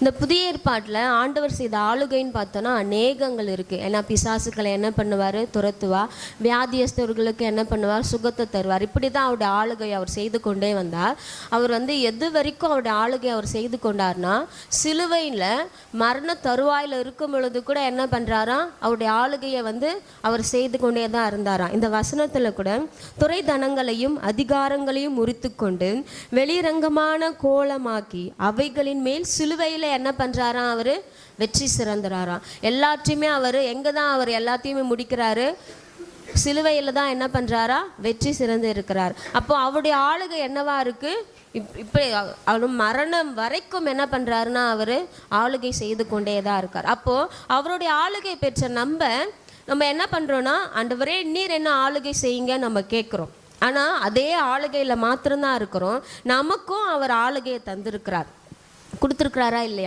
இந்த புதிய ஏற்பாட்டில் ஆண்டவர் செய்த ஆளுகைன்னு பார்த்தோன்னா அநேகங்கள் இருக்குது ஏன்னா பிசாசுக்களை என்ன பண்ணுவார்? துரத்துவா. வியாதியஸ்தர்களுக்கு என்ன பண்ணுவார்? சுகத்தை தருவார். இப்படி தான் அவருடைய ஆளுகை அவர் செய்து கொண்டே வந்தார். அவர் வந்து எது வரைக்கும் அவருடைய ஆளுகை அவர் செய்து கொண்டார்னா சிலுவையில் மரண தருவாயில் இருக்கும் பொழுது கூட என்ன பண்ணுறாராம் அவருடைய ஆளுகையை வந்து அவர் செய்து கொண்டே தான் இருந்தாராம். இந்த வசனத்தில் கூட துறைதனங்களையும் அதிகாரங்களையும் முறித்து கொண்டு வெளிரங்கமான கோலமாக்கி அவைகளின் மேல் சிலுவையில் என்ன பண்ணுறாராம் அவர் வெற்றி சிறந்துறாராம். எல்லாத்தையுமே அவர் எங்கே தான் அவர் எல்லாத்தையுமே முடிக்கிறாரு? சிலுவையில் தான் என்ன பண்ணுறாரா வெற்றி சிறந்து இருக்கிறார். அப்போ அவருடைய ஆளுகை என்னவா இருக்கு? இப் இப்படி அவரும் மரணம் வரைக்கும் என்ன பண்ணுறாருன்னா அவர் ஆளுகை செய்து கொண்டே தான் இருக்கார். அப்போது அவருடைய ஆளுகை பெற்ற நம்ம நம்ம என்ன பண்ணுறோன்னா அண்டவரே நீர் என்ன ஆளுகை செய்யுங்க நம்ம கேட்குறோம். ஆனால் அதே ஆளுகையில் மாத்திரம்தான் இருக்கிறோம். நமக்கும் அவர் ஆளுகையை தந்திருக்கிறார். கொடுத்துருக்கிறாரா இல்லையா?